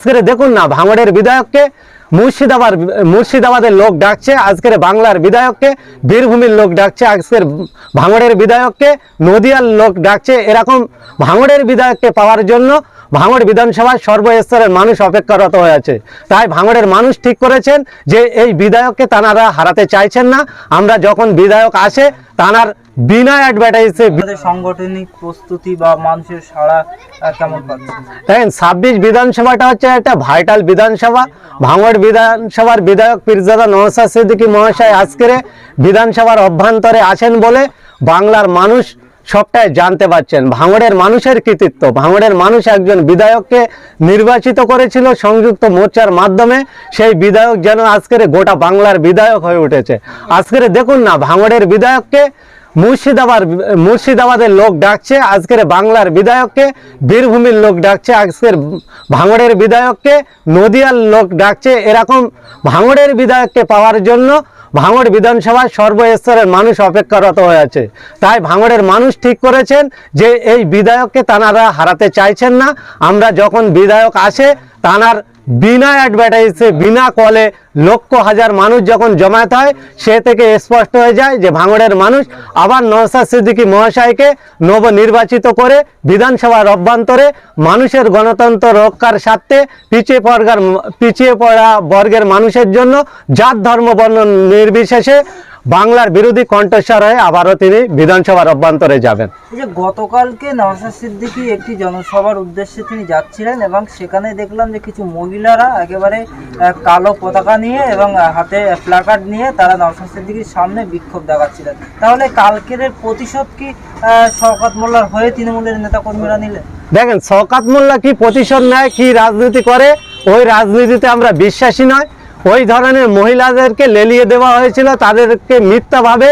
আজকে দেখুন না, ভাঙড়ের বিধায়ককে মুর্শিদাবাদ, মুর্শিদাবাদের লোক ডাকছে, আজকের বাংলার বিধায়ককে, বীরভূমির লোক ডাকছে, আজকের ভাঙড়ের বিধায়ককে, নদিয়ার লোক ডাকছে। এরকম ভাঙড়ের বিধায়ককে পাওয়ার জন্য ভাঙড় বিধানসভায় সর্বস্তরের মানুষ অপেক্ষারত হয়ে আছে। তাই ভাঙড়ের মানুষ ঠিক করেছেন যে এই বিধায়ককে তানারা হারাতে চাইছেন না। আমরা যখন বিধায়ক আসে তানার বিনা অ্যাডভার্টাইজে সাংগঠনিক প্রস্তুতি বা মানুষের সাড়া কেমন দেখেন ছাব্বিশ বিধানসভাটা হচ্ছে একটা ভাইটাল বিধানসভা। ভাঙড় বিধানসভার বিধায়ক পীরজাদা নওসাদ সিদ্দিকী মহাশয় আজকের বিধানসভার অভ্যন্তরে আছেন বলে বাংলার মানুষ সবটাই জানতে পারছেন। ভাঙড়ের মানুষের কৃতিত্ব। ভাঙড়ের মানুষ একজন বিধায়ককে নির্বাচিত করেছিল সংযুক্ত মোর্চার মাধ্যমে। সেই বিধায়ক যেন আজকের গোটা বাংলার বিধায়ক হয়ে উঠেছে। আজকের দেখুন না ভাঙড়ের বিধায়ককে মুর্শিদাবাদ, মুর্শিদাবাদের লোক ডাকছে, আজকের বাংলার বিধায়ককে, বীরভূমির লোক ডাকছে, আজকের ভাঙড়ের বিধায়ককে, নদিয়ার লোক ডাকছে, এরকম ভাঙড়ের বিধায়ককে পাওয়ার জন্য ভাঙড় বিধানসভায় সর্বস্তরের মানুষ অপেক্ষারত হয়ে আছে। তাই ভাঙড়ের মানুষ ঠিক করেছেন যে এই বিধায়ককে তানারা হারাতে চাইছেন না। আমরা যখন বিধায়ক আসে তানার বিনা অ্যাডভার্টাইজে বিনা কলে লক্ষ হাজার মানুষ যখন জমায়েত হয়, সে থেকে স্পষ্ট হয়ে যায় যে ভাঙড়ের মানুষ আবার নওসাদ সিদ্দিকী মহাশয়কে নবনির্বাচিত করে বিধানসভার অভ্যন্তরে মানুষের গণতন্ত্র রক্ষার স্বার্থে পিছিয়ে পড়ার, পিছিয়ে পড়া বর্গের মানুষের জন্য জাত, ধর্ম, বর্ণ নির্বিশেষে বাংলার বিরোধী কণ্ঠস্বর হয়ে আবারও তিনি বিধানসভার অভ্যন্তরে যাবেন। যে গতকালকে নওশাদ সিদ্দিকী একটি জনসভার উদ্দেশ্যে তিনি যাচ্ছিলেন এবং সেখানে দেখলাম যে কিছু মহিলারা একেবারে কালো পতাকা নিয়ে এবং হাতে প্লাকার্ড নিয়ে তারা নওশাদ সিদ্দিকীর সামনে বিক্ষোভ দেখাচ্ছিলেন। তাহলে কালকের প্রতিশোধ কি শওকত মোল্লার হয়ে তৃণমূলের নেতাকর্মীরা নিলেন? দেখেন শওকাত মোল্লা কি প্রতিশোধ নেয় কি রাজনীতি করে ওই রাজনীতিতে আমরা বিশ্বাসী নয়। ওই ধরনের মহিলাদেরকে লেলিয়ে দেওয়া হয়েছিল তাদেরকে মিথ্যাভাবে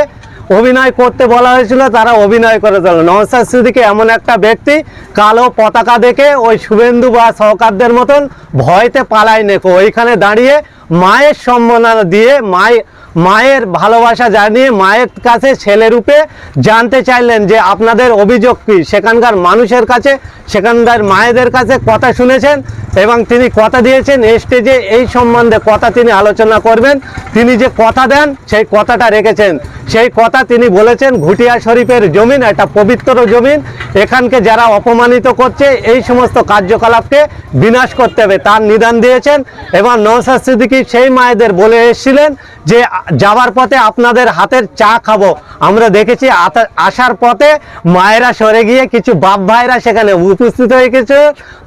অভিনয় করতে বলা হয়েছিল, তারা অভিনয় করে দিল নওসাদ সিদ্দিকে এমন একটা ব্যক্তি, কালো পতাকা দেখে ওই শুভেন্দু বা সহকারদের মতন ভয়তে পালায় নেকো। ওইখানে দাঁড়িয়ে মায়ের সম্মাননা দিয়ে মায় মায়ের ভালোবাসা জানিয়ে মায়ের কাছে ছেলেরূপে জানতে চাইলেন যে আপনাদের অভিযোগ কী? সেখানকার মানুষের কাছে, সেখানকার মায়েদের কাছে কথা শুনেছেন এবং তিনি কথা দিয়েছেন। স্টেজে এই সম্বন্ধে কথা তিনি আলোচনা করবেন। তিনি যে কথা দেন, সেই কথাটা রেখেছেন। সেই কথা তিনি বলেছেন, ঘুটিয়া শরীফের জমিন, একটা পবিত্র জমিন, এখানকে যারা অপমানিত করছে, এই সমস্ত কার্যকলাপকে বিনাশ করতে হবে। তার নিদান দিয়েছেন, এবং নওসাদ সিদ্দিকী সেই মায়েদের বলে এসেছিলেন যে, যাওয়ার পথে আপনাদের হাতের চা খাব। আমরা দেখেছি আসার পথে মায়েরা সরে গিয়ে কিছু বাপ ভাইরা সেখানে উপস্থিত হয়ে গেছে।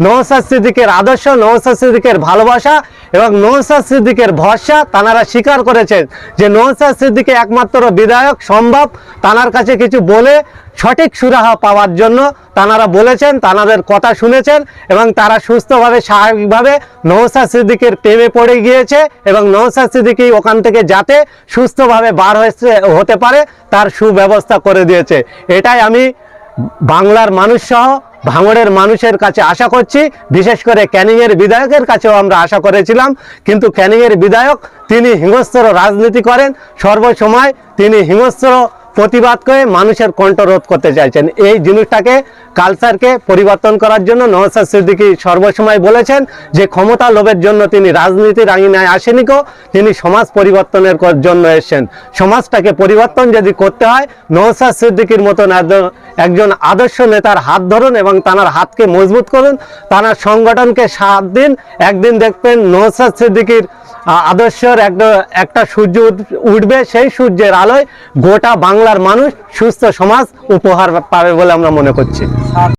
নওসাদ সিদ্দিকের আদর্শ নওসাদ সিদ্দিকের ভালোবাসা, এবং নওসাদ সিদ্দিকের ভরসা তানারা স্বীকার করেছেন যে নওসাদ সিদ্দিকে একমাত্র বিধায়ক সম্ভব। তানার কাছে কিছু বলে সঠিক সুরাহা পাওয়ার জন্য তানারা বলেছেন, তানাদের কথা শুনেছেন এবং তারা সুস্থভাবে, স্বাভাবিকভাবে নৌসা সিদ্দিকের প্রেমে পড়ে গিয়েছে এবং নৌসা সিদ্দিকি ওখান থেকে যাতে সুস্থভাবে বার হতে পারে, তার সুব্যবস্থা করে দিয়েছে। এটাই আমি বাংলার মানুষ সহ ভাঙড়ের মানুষের কাছে আশা করছি, বিশেষ করে ক্যানিংয়ের বিধায়কের কাছেও আমরা আশা করেছিলাম। কিন্তু ক্যানিংয়ের বিধায়ক, তিনি হিংস্র রাজনীতি করেন। সর্বসময় তিনি হিংস্র প্রতিবাদ করে মানুষের কণ্ঠ রোধ করতে চাইছেন। এই জিনিসটাকে কালচারকে পরিবর্তন করার জন্য নওসাদ সিদ্দিকী সর্বসময় বলেছেন যে, ক্ষমতা লোভের জন্য তিনি রাজনীতির আঙিনায় আসেনি কো তিনি সমাজ পরিবর্তনের জন্য এসেছেন। সমাজটাকে পরিবর্তন যদি করতে হয় নওসাদ সিদ্দিকীর মতন একজন- আদর্শ নেতার হাত ধরুন এবং তার হাতকে মজবুত করুন তার সংগঠনকে সাত দিন, একদিন দেখবেন নওসাদ সিদ্দিকীর আদর্শের একটা একটা সূর্য উঠবে, সেই সূর্যের আলোয় গোটা বাংলার মানুষ সুস্থ সমাজ উপহার পাবে বলে আমরা মনে করছি।